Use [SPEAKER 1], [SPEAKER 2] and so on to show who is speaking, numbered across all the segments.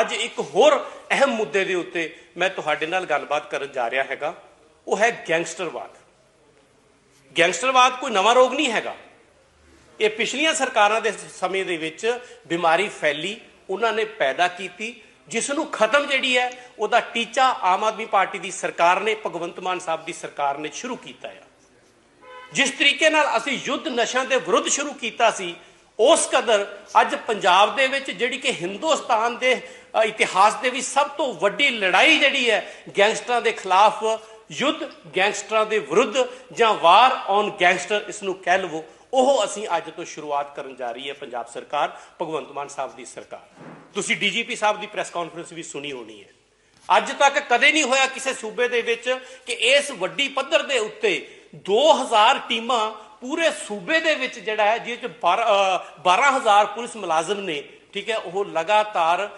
[SPEAKER 1] ਅੱਜ ਇੱਕ ਹੋਰ ਅਹਿਮ ਮੁੱਦੇ ਦੇ ਉੱਤੇ ਮੈਂ ਤੁਹਾਡੇ ਨਾਲ ਗੱਲਬਾਤ ਕਰਨ ਜਾ ਰਿਹਾ ਹੈਗਾ। ਉਹ ਹੈ ਗੈਂਗਸਟਰਵਾਦ। ਗੈਂਗਸਟਰਵਾਦ ਕੋਈ ਨਵਾਂ ਰੋਗ ਨਹੀਂ ਹੈਗਾ। ਇਹ ਪਿਛਲੀਆਂ ਸਰਕਾਰਾਂ ਦੇ ਸਮੇਂ ਦੇ ਵਿੱਚ ਬਿਮਾਰੀ ਫੈਲੀ, ਉਹਨਾਂ ਨੇ ਪੈਦਾ ਕੀਤੀ ਜਿਸ ਨੂੰ ਖਤਮ ਜਿਹੜੀ ਹੈ, ਉਹਦਾ ਟੀਚਾ ਆਮ ਆਦਮੀ ਪਾਰਟੀ ਦੀ ਸਰਕਾਰ ਨੇ, ਭਗਵੰਤ ਮਾਨ ਸਾਹਿਬ ਦੀ ਸਰਕਾਰ ਨੇ ਸ਼ੁਰੂ ਕੀਤਾ ਹੈ ਜਿਸ ਤਰੀਕੇ ਨਾਲ ਅਸੀਂ ਯੁੱਧ ਨਸ਼ਿਆਂ ਦੇ ਵਿਰੁੱਧ ਸ਼ੁਰੂ ਕੀਤਾ ਸੀ, ਉਸ ਕਦਰ ਅੱਜ ਪੰਜਾਬ ਦੇ ਵਿੱਚ ਜਿਹੜੀ ਕਿ ਹਿੰਦੁਸਤਾਨ ਦੇ ਇਤਿਹਾਸ ਦੇ ਵਿੱਚ ਸਭ ਤੋਂ ਵੱਡੀ ਲੜਾਈ ਜਿਹੜੀ ਹੈ ਗੈਂਗਸਟਰਾਂ ਦੇ ਖਿਲਾਫ, ਯੁੱਧ ਗੈਂਗਸਟਰਾਂ ਦੇ ਵਿਰੁੱਧ ਜਾਂ ਵਾਰ ਔਨ ਗੈਂਗਸਟਰ, ਇਸ ਨੂੰ ਕਹਿ ਲਵੋ। ਉਹ ਅਸੀਂ ਅੱਜ ਤੋਂ ਸ਼ੁਰੂਆਤ ਕਰਨ ਜਾ ਰਹੀ ਹੈ ਪੰਜਾਬ ਸਰਕਾਰ, ਭਗਵੰਤ ਮਾਨ ਸਾਹਿਬ ਦੀ ਸਰਕਾਰ। ਤੁਸੀਂ ਡੀਜੀਪੀ ਸਾਹਿਬ ਦੀ ਪ੍ਰੈਸ ਕਾਨਫਰੰਸ ਵੀ ਸੁਣੀ ਹੋਣੀ ਹੈ। ਅੱਜ ਤੱਕ ਕਦੇ ਨਹੀਂ ਹੋਇਆ ਕਿਸੇ ਸੂਬੇ ਦੇ ਵਿੱਚ ਕਿ ਇਸ ਵੱਡੀ ਪੱਧਰ ਦੇ ਉੱਤੇ 2000 ਟੀਮਾਂ ਪੂਰੇ ਸੂਬੇ ਦੇ ਵਿੱਚ ਜਿਹੜਾ ਹੈ, ਜਿਹਦੇ ਚ 12000 ਪੁਲਿਸ ਮੁਲਾਜ਼ਮ ਨੇ, ਠੀਕ ਹੈ, ਉਹ ਲਗਾਤਾਰ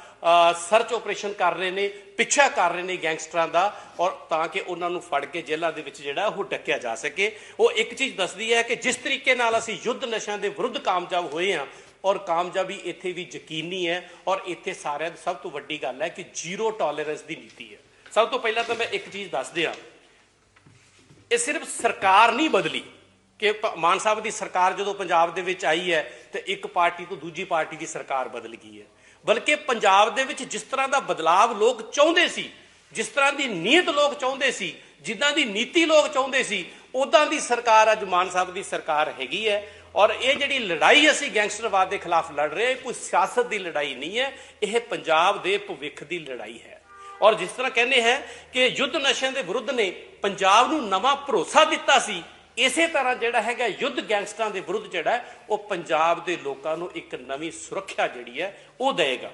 [SPEAKER 1] ਸਰਚ ਆਪਰੇਸ਼ਨ ਕਰ ਰਹੇ ਨੇ, ਪਿੱਛਾ ਕਰ ਰਹੇ ਨੇ ਗੈਂਗਸਟਰਾਂ ਦਾ ਔਰ ਤਾਂ ਕਿ ਉਹਨਾਂ ਨੂੰ ਫੜ ਕੇ ਜੇਲ੍ਹਾਂ ਦੇ ਵਿੱਚ ਜਿਹੜਾ ਉਹ ਡੱਕਿਆ ਜਾ ਸਕੇ। ਉਹ ਇੱਕ ਚੀਜ਼ ਦੱਸਦੀ ਹੈ ਕਿ ਜਿਸ ਤਰੀਕੇ ਨਾਲ ਅਸੀਂ ਯੁੱਧ ਨਸ਼ਿਆਂ ਦੇ ਵਿਰੁੱਧ ਕਾਮਯਾਬ ਹੋਏ ਹਾਂ ਔਰ ਕਾਮਯਾਬੀ ਇੱਥੇ ਵੀ ਯਕੀਨੀ ਹੈ ਔਰ ਇੱਥੇ ਸਾਰਿਆਂ ਦੀ ਸਭ ਤੋਂ ਵੱਡੀ ਗੱਲ ਹੈ ਕਿ ਜ਼ੀਰੋ ਟੋਲਰੈਂਸ ਦੀ ਨੀਤੀ ਹੈ। ਸਭ ਤੋਂ ਪਹਿਲਾਂ ਤਾਂ ਮੈਂ ਇੱਕ ਚੀਜ਼ ਦੱਸ ਦਿਆਂ। ਇਹ ਸਿਰਫ ਸਰਕਾਰ ਨਹੀਂ ਬਦਲੀ ਕਿ ਮਾਨ ਸਾਹਿਬ ਦੀ ਸਰਕਾਰ ਜਦੋਂ ਪੰਜਾਬ ਦੇ ਵਿੱਚ ਆਈ ਹੈ ਤੇ ਇੱਕ ਪਾਰਟੀ ਤੋਂ ਦੂਜੀ ਪਾਰਟੀ ਦੀ ਸਰਕਾਰ ਬਦਲ ਗਈ ਹੈ। ਬਲਕਿ ਪੰਜਾਬ ਦੇ ਵਿੱਚ ਜਿਸ ਤਰ੍ਹਾਂ ਦਾ ਬਦਲਾਵ ਲੋਕ ਚਾਹੁੰਦੇ ਸੀ, ਜਿਸ ਤਰ੍ਹਾਂ ਦੀ ਨੀਅਤ ਲੋਕ ਚਾਹੁੰਦੇ ਸੀ, ਜਿੱਦਾਂ ਦੀ ਨੀਤੀ ਲੋਕ ਚਾਹੁੰਦੇ ਸੀ ਉਦਾਂ ਦੀ ਸਰਕਾਰ ਅੱਜ ਮਾਨ ਸਾਹਿਬ ਦੀ ਸਰਕਾਰ ਹੈਗੀ ਹੈ ਔਰ ਇਹ ਜਿਹੜੀ ਲੜਾਈ ਅਸੀਂ ਗੈਂਗਸਟਰਵਾਦ ਦੇ ਖਿਲਾਫ ਲੜ ਰਹੇ ਹਾਂ ਇਹ ਕੋਈ ਸਿਆਸਤ ਦੀ ਲੜਾਈ ਨਹੀਂ ਹੈ, ਇਹ ਪੰਜਾਬ ਦੇ ਭਵਿੱਖ ਦੀ ਲੜਾਈ ਹੈ। ਔਰ ਜਿਸ ਤਰ੍ਹਾਂ ਕਹਿੰਦੇ ਹੈ ਕਿ ਯੁੱਧ ਨਸ਼ਿਆਂ ਦੇ ਵਿਰੁੱਧ ਨੇ ਪੰਜਾਬ ਨੂੰ ਨਵਾਂ ਭਰੋਸਾ ਦਿੱਤਾ ਸੀ ਇਸੇ ਤਰ੍ਹਾਂ ਜਿਹੜਾ ਹੈਗਾ ਯੁੱਧ ਗੈਂਗਸਟਰਾਂ ਦੇ ਵਿਰੁੱਧ ਜਿਹੜਾ ਉਹ ਪੰਜਾਬ ਦੇ ਲੋਕਾਂ ਨੂੰ ਇੱਕ ਨਵੀਂ ਸੁਰੱਖਿਆ ਜਿਹੜੀ ਹੈ, ਉਹ ਦੇਵੇਗਾ।